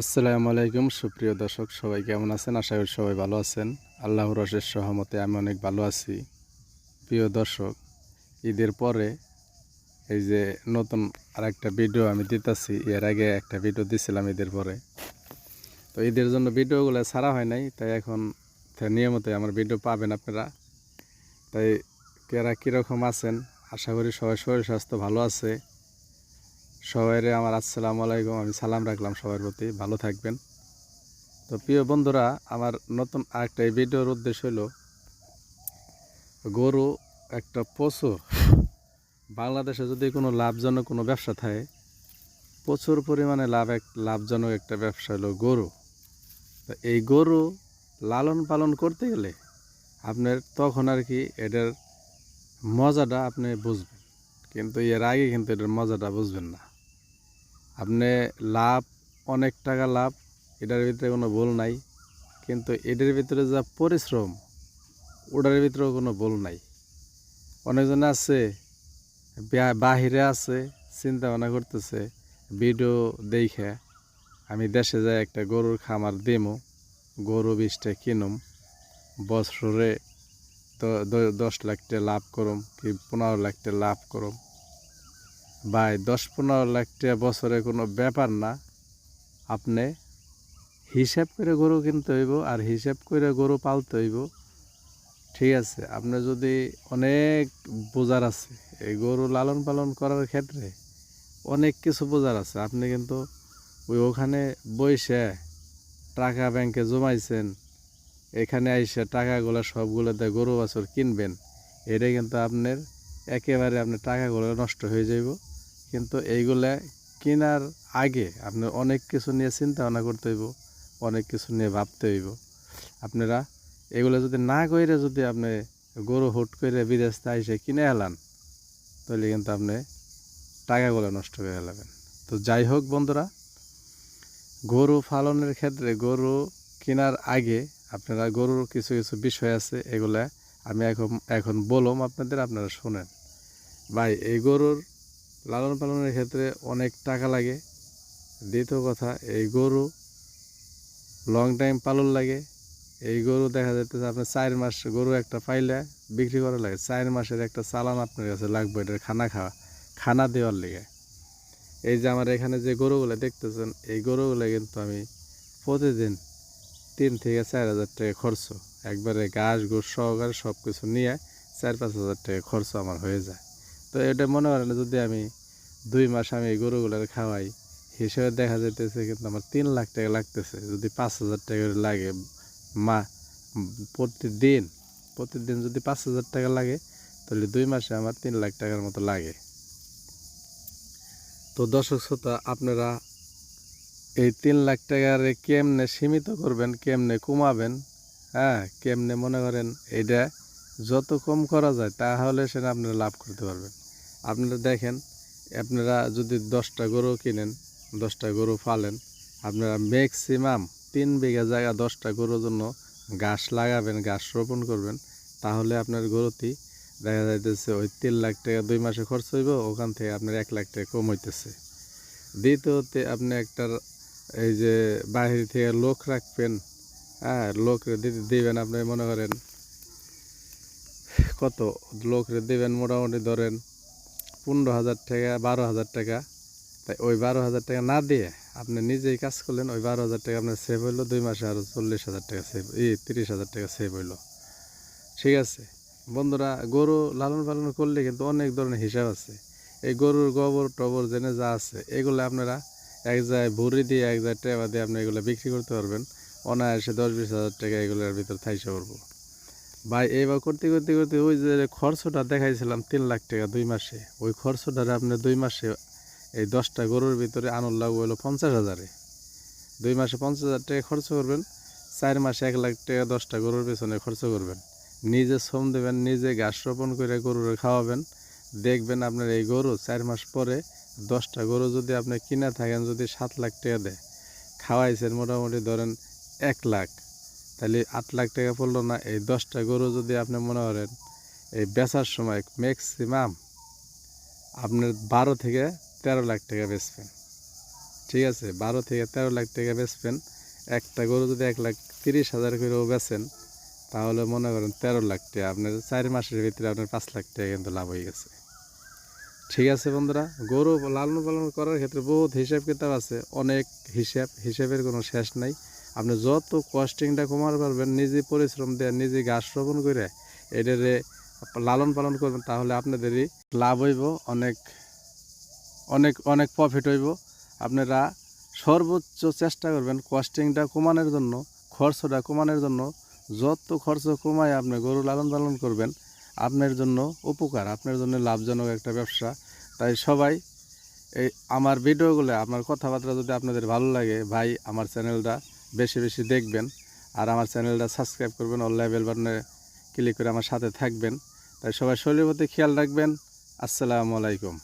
আসসালামু আলাইকুম, সুপ্রিয় দর্শক, সবাই কেমন আছেন? আশা করি সবাই ভালো আছেন। আল্লাহর রসের সহমতে আমি অনেক ভালো আছি। প্রিয় দর্শক, ঈদের পরে এই যে নতুন আর একটা ভিডিও আমি দিতেছি, এর আগে একটা ভিডিও দিছিলাম ঈদের পরে। তো ঈদের জন্য ভিডিওগুলো ছাড়া হয় নাই, তাই এখন তা নিয়মিতই আমার ভিডিও পাবেন আপনারা। তাই কেরা কীরকম আছেন? আশা করি সবাই শরীর স্বাস্থ্য ভালো আছে। সবাইরে আমার আসসালামু আলাইকুম। আমি সালাম রাখলাম সবার প্রতি। ভালো থাকবেন। তো প্রিয় বন্ধুরা, আমার নতুন আরেকটা এই ভিডিওর উদ্দেশ্য হলো, গরু একটা পশু বাংলাদেশে যদি কোনো লাভজনক কোনো ব্যবসা থাকে, প্রচুর পরিমাণে লাভ এক, লাভজনক একটা ব্যবসা হলো গরু। তো এই গরু লালন পালন করতে গেলে আপনার তখন আর কি এটার মজাটা আপনি বুঝবেন। কিন্তু এর আগে কিন্তু এটার মজাটা বুঝবেন না। আপনি লাভ, অনেক টাকা লাভ, এটার ভিতরে কোনো ভুল নাই। কিন্তু এটার ভিতরে যা পরিশ্রম, ওটার ভিতরেও কোনো ভুল নাই। অনেকজন আছে বাহিরে আছে চিন্তা ভাবনা করতেছে, ভিডিও দেখে আমি দেশে যাই একটা গরুর খামার দিমো, গরু বিষটা কিনুম, বছরে তো দশ লাখটা লাভ করুম, কি পনেরো লাখটা লাভ করুম। ভাই, দশ পনেরো লাখ টাকা বছরে কোনো ব্যাপার না। আপনি হিসাব করে গরু কিনতে হইব আর হিসাব করে গরু পালতে হইব। ঠিক আছে, আপনি যদি অনেক বোঝার আছে, এই গরু লালন পালন করার ক্ষেত্রে অনেক কিছু বোঝার আছে। আপনি কিন্তু ওই ওখানে বইসে টাকা ব্যাংকে জমাইছেন, এখানে আইসে টাকাগুলো সবগুলো দিয়ে গরু বাছর কিনবেন, এটা কিন্তু আপনার একেবারে আপনার টাকাগুলো নষ্ট হয়ে যাইব। কিন্তু এইগুলা কেনার আগে আপনার অনেক কিছু নিয়ে চিন্তা ভাবনা করতে হইব, অনেক কিছু নিয়ে ভাবতে হইব। আপনারা এগুলো যদি না কইরে যদি আপনি গরু হুট করে বিদেশ থেকে আইসে কিনে এলান তাহলে কিন্তু আপনি টাকাগুলো নষ্ট করে ফেলাবেন তো যাই হোক বন্ধুরা, গরু পালনের ক্ষেত্রে গরু কেনার আগে আপনারা গরুর কিছু কিছু বিষয় আছে, এগুলা আমি এখন এখন বললাম আপনাদের, আপনারা শোনেন। ভাই, এই গরুর লালন পালনের ক্ষেত্রে অনেক টাকা লাগে। দ্বিতীয় কথা, এই গরু লং টাইম পালন লাগে। এই গরু দেখা যাইতেছে আপনার চার মাস গরু একটা পাইলে বিক্রি করা লাগে। চার মাসের একটা চালান আপনার কাছে লাগবে এটার খানা খাওয়া, খানা দেওয়ার লেগে। এই যে আমার এখানে যে গরুগুলো দেখতেছেন, এই গরুগুলো কিন্তু আমি প্রতিদিন তিন থেকে চার হাজার টাকা খরচ। একবারে ঘাস গোস সহকারে সব কিছু নিয়ে চার পাঁচ হাজার টাকা খরচ আমার হয়ে যায়। তো এটা মনে করেন যদি আমি দুই মাস আমি এই গরুগুলোর খাওয়াই, হিসেবে দেখা যাইতেছে কিন্তু আমার তিন লাখ টাকা লাগতেছে। যদি পাঁচ হাজার টাকা করে লাগে, মা, প্রতিদিন প্রতিদিন যদি পাঁচ হাজার টাকা লাগে, তাহলে দুই মাসে আমার তিন লাখ টাকার মতো লাগে। তো দর্শক শ্রোতা, আপনারা এই তিন লাখ টাকার কেমনে সীমিত করবেন, কেমনে কমাবেন হ্যাঁ কেমনে মনে করেন এটা যত কম করা যায়, তাহলে সেটা আপনারা লাভ করতে পারবেন। আপনারা দেখেন, আপনারা যদি দশটা গরু কিনেন, দশটা গরু ফালেন আপনারা ম্যাক্সিমাম তিন বিঘা জায়গা দশটা গরুর জন্য ঘাস লাগাবেন গাছ রোপণ করবেন, তাহলে আপনার গরুটি দেখা যাইতেছে ওই তিন লাখ টাকা দুই মাসে খরচ হইব, ওখান থেকে আপনার এক লাখ টাকা কম হইতেছে। দ্বিতীয়তে আপনি একটা এই যে বাহির থেকে লোক রাখবেন হ্যাঁ লোক দিতে দিবেন আপনি মনে করেন, কত লোক দিবেন মোটামুটি ধরেন পনেরো হাজার টাকা, বারো হাজার টাকা। তাই ওই বারো হাজার টাকা না দিয়ে আপনি নিজেই কাজ করলেন, ওই বারো হাজার টাকা আপনার সেভ হইল, দুই মাসে আরও চল্লিশ হাজার টাকা সেভ এই তিরিশ হাজার টাকা সেভ হইল। ঠিক আছে? বন্ধুরা, গরু লালন পালন করলে কিন্তু অনেক ধরনের হিসাব আছে। এই গরুর গোবর টবর জেনে যা আছে, এগুলো আপনারা এক জায়গায় ভুড়ি দিয়ে, এক জায়গায় টেবা দিয়ে আপনি এগুলো বিক্রি করতে পারবেন। অনায়াসে দশ বিশ হাজার টাকা এগুলোর ভিতর থাইসে পড়ব। ভাই, এইবার করতে করতে করতে ওই যে খরচটা দেখাইছিলাম তিন লাখ টাকা দুই মাসে। ওই খরচটা আপনি দুই মাসে এই দশটা গরুর ভিতরে আনুর লাগবে হলো পঞ্চাশ হাজারে। দুই মাসে পঞ্চাশ হাজার টাকা খরচ করবেন, চার মাসে এক লাখ টাকা দশটা গরুর পেছনে খরচ করবেন। নিজে শ্রম দেবেন, নিজে ঘাস রোপণ করে গরুরে খাওয়াবেন। দেখবেন আপনার এই গরু চার মাস পরে দশটা গরু যদি আপনি কিনে থাকেন, যদি সাত লাখ টাকা দেয়, খাওয়াইছেন মোটামুটি ধরেন এক লাখ। তাহলে আট লাখ টাকা পড়ল না, এই দশটা গরু যদি আপনি মনে করেন, এই বেচার সময় ম্যাক্সিমাম আপনার বারো থেকে তেরো লাখ টাকা বেচবেন। ঠিক আছে, বারো থেকে তেরো লাখ টাকা বেচবেন। একটা গরু যদি এক লাখ তিরিশ হাজার করেও বেচেন, তাহলে মনে করেন তেরো লাখ টাকা, আপনার চার মাসের ভিতরে আপনার পাঁচ লাখ টাকা কিন্তু লাভ হয়ে গেছে। ঠিক আছে বন্ধুরা, গরু লালন পালন করার ক্ষেত্রে বহুত হিসাব কিতাব আছে, অনেক হিসাব, হিসাবের কোনো শেষ নাই। আপনি যত কস্টিংটা কমাতে পারবেন, নিজে পরিশ্রম দিয়ে, নিজে ঘাস রোপণ করে এটারে লালন পালন করবেন, তাহলে আপনাদেরই লাভ হইব, অনেক অনেক অনেক প্রফিট হইব। আপনারা সর্বোচ্চ চেষ্টা করবেন কস্টিংটা কমানোর জন্য, খরচটা কমানোর জন্য। যত খরচ কমায় আপনি গরু লালন পালন করবেন, আপনার জন্য উপকার, আপনার জন্য লাভজনক একটা ব্যবসা। তাই সবাই এই আমার ভিডিওগুলো, আমার কথাবার্তা যদি আপনাদের ভালো লাগে, ভাই, আমার চ্যানেলটা বেশি বেশি দেখবেন। আর আমার চ্যানেলটা সাবস্ক্রাইব করবেন, অল বেল বাটনে ক্লিক করে আমার সাথে থাকবেন। তাই সবাই শরীরের প্রতি খেয়াল রাখবেন। আসসালামু আলাইকুম।